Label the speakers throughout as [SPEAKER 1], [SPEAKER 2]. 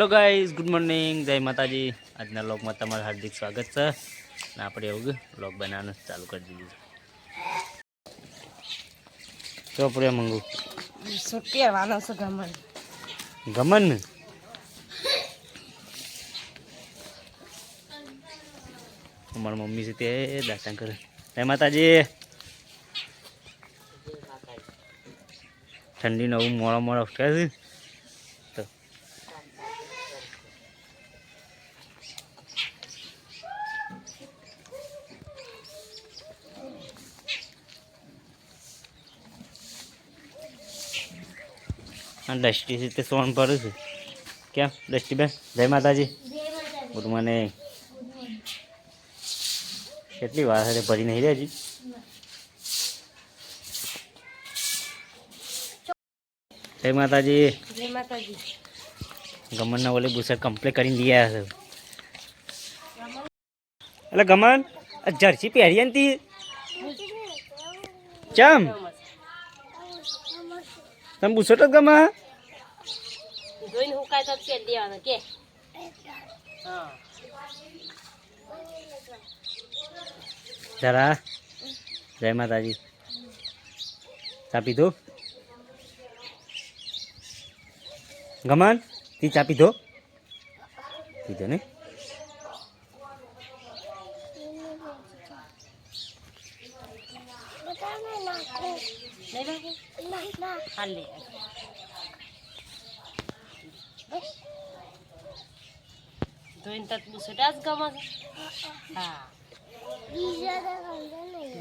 [SPEAKER 1] Hello guys good morning જય માતાજી આજના વ્લોગમાં તમારું હાર્દિક સ્વાગત છે અને આપણે એવું વ્લોગ બનાવવાનું ચાલુ કરી દીધું છે ચોપડે મંગુ
[SPEAKER 2] પહેરવાનો છે ગમન
[SPEAKER 1] ગમન ને અમારી મમ્મી છે તે દર્શન કરે જય માતાજી ઠંડી નવું મોડા મોડા ઉઠ્યા છે આ ડસ્ટી છે તે સોન પર છે. કેમ? ડસ્ટી બેન જય માતાજી. Good morning. કેટલી વાર છે ભરી નહીં રહી હજી જય માતાજી.
[SPEAKER 2] જય માતાજી.
[SPEAKER 1] ગમનના ઓલે બુસર કમ્પ્લીટ કરીને લઈ આવ્યા છે. એટલે ગમન આ જર્સી પહેરી ને તી. ચમ? તમે પૂછો તો ગમા.
[SPEAKER 2] જોઈને હું કાંઈ તો દેવાનો કે?
[SPEAKER 1] જરા જય માતાજી. ચા પીધો? ગમન તી ચા પીધો? પીધો ને?
[SPEAKER 2] નહીં બાબુ હાલે. બસ. જોઈને તત બુસટા જ ગમે હા.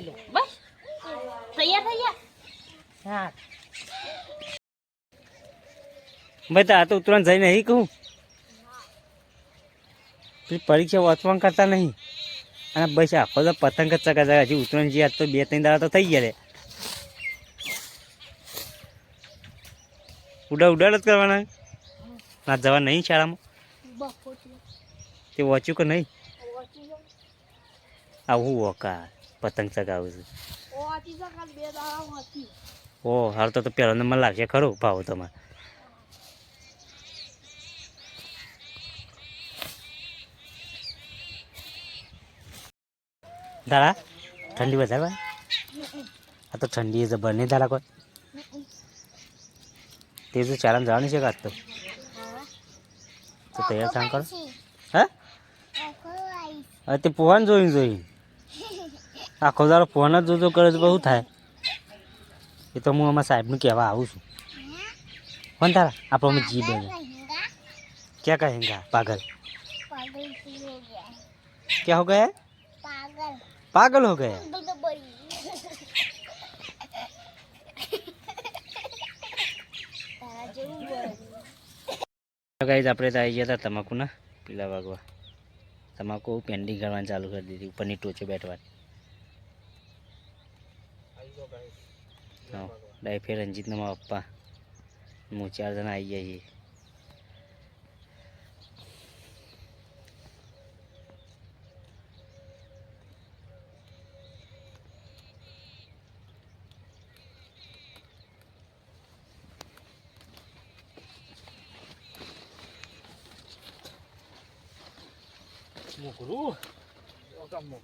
[SPEAKER 2] લે, બસ. તૈયાર થઈ ગયા? હા.
[SPEAKER 1] ભાઈ તો આ તો ઉત્તરાયણ જઈ નહીં કહું. પરીક્ષા વાંચવાનું કરતા નહીં. અને બસ આખો તો પતંગ જ ચકા હજી ઉત્તરાયણ જે આજ તો બે ત્રણ દાડા તો થઈ ગયા ઉડા ઉડાડ જ કરવાના. ના જવા નહીં શાળામાં. તે વાંચ્યું કે નહીં? આવું ઓકા પતંગ ચગાવું છું. ઓ હાલ તો તો પહેલો નંબર લાગશે ખરો ભાવ તમારે. દાડા ઠંડી વધારે આ તો ઠંડી જબર નહીં દાડા કોઈ. તે તો ચાલાન જવાની છે કે આજ તો તો તૈયાર થાણ કરો હે હવે તે પોવાન જોઈને જોઈને આખો દાડો ફોન જ જોજો કરે તો બહુ થાય એ તો હું અમારા સાહેબને કહેવા આવું છું કોણ તારા આપણો અમે જી બને ક્યાં કહેંગા પાગલ क्या हो गया है? पागल हो गया ગાઈઝ આપણે તો આવી ગયા હતા તમાકુના પીલા વાગવા. તમાકુ પેન્ડિંગ કરવાની ચાલુ કરી દીધી, ઉપરની ટોચે બેઠવાની. ડાયફે રંજીતના પપ્પા. હું ચાર જણા આવી ગયા છીએ.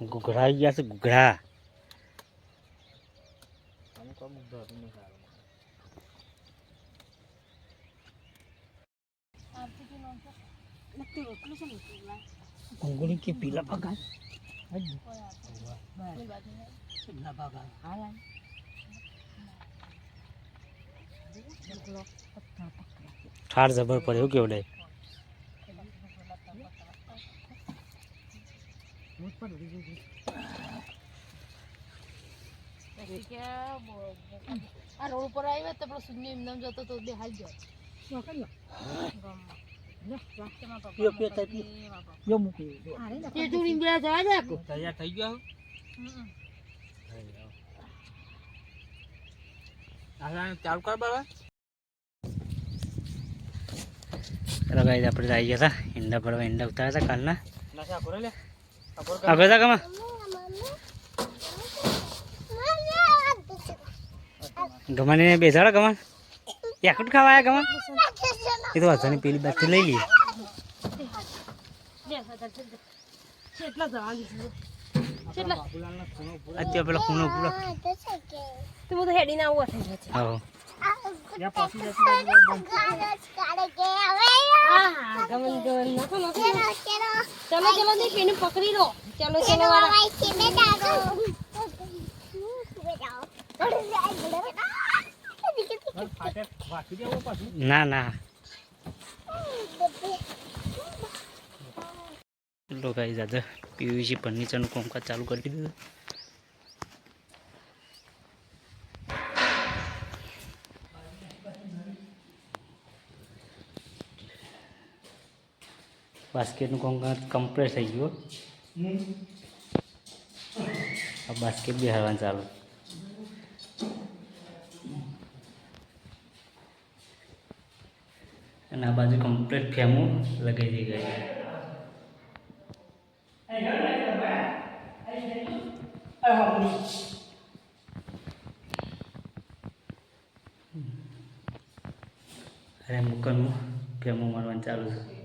[SPEAKER 1] ઘૂઘરા ગયા છે ઘૂઘરા અંગુલી કે પીલા પગાર ઠાર જબર પડે એવું કેવડે?
[SPEAKER 2] આ રોડ ઉપર આવ્યો તો પેલો શૂન્ય એમને જતો તો
[SPEAKER 1] તૈયાર થઈ ગયો ચાલુ કર બાબા ચાલો આપણે આવી ગયા હતા. ઈંડા પડવા ઈંડા ઉતાર્યા હતા કાલના. આગળ જા કમા ગમાને બેસાડો ગમાન યાકુટ ખાવા આયા ગમાન એ તો વાંધો પેલી બાજુ લઈ લઈએ. અત્યારે પેલો ખૂણો પૂરો.
[SPEAKER 2] તું તો હેડીને આવું
[SPEAKER 1] હા.
[SPEAKER 2] ચલો ચલો ને પેને પકડી લો. ચલો ચલો
[SPEAKER 1] ના ના. લો ગાઈઝ આજે પીવીસી ફર્નિચરનું કામકાજ ચાલુ કરી દીધું. બાસ્કેટનું કામકાજ કમ્પ્રેસ થઈ ગયું આ બાસ્કેટ બી હરવાનું ચાલુ. અને આ બાજુ કમ્પ્લેટ ફેમું લગાવી દઈ ગઈ અરે મુકનનું ફેમું મારવાનું ચાલુ છે.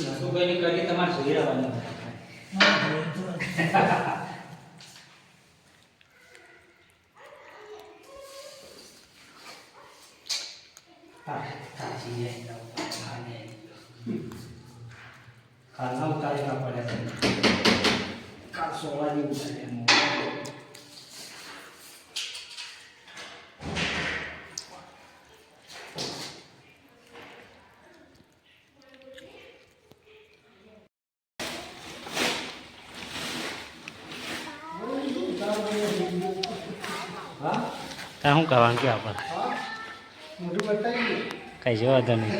[SPEAKER 1] નટુભાઈની કરી તમારે જોઈ રહેવાનું કાલના ઉતારી ના પડે કાલ સોવાજી ઉતારી ત્યાં શું કહેવાનું કે આપણે કઈ જવા દો નહીં.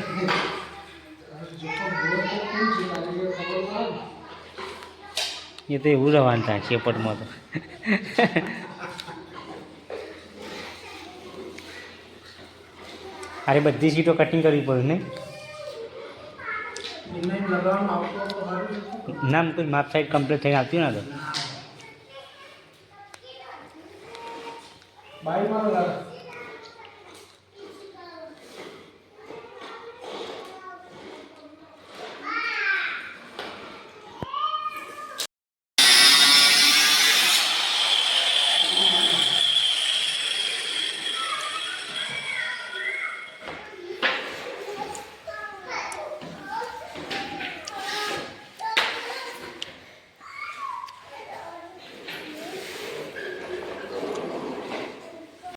[SPEAKER 1] એ તો એવું રહેવાનું થાય ચેપટમાં તો. અરે બધી સીટો કટિંગ કરવી પડે ને? ના કોઈ માપ સાઈડ કમ્પ્લીટ થઈને આવતી ને તો.
[SPEAKER 3] બાઈ મારો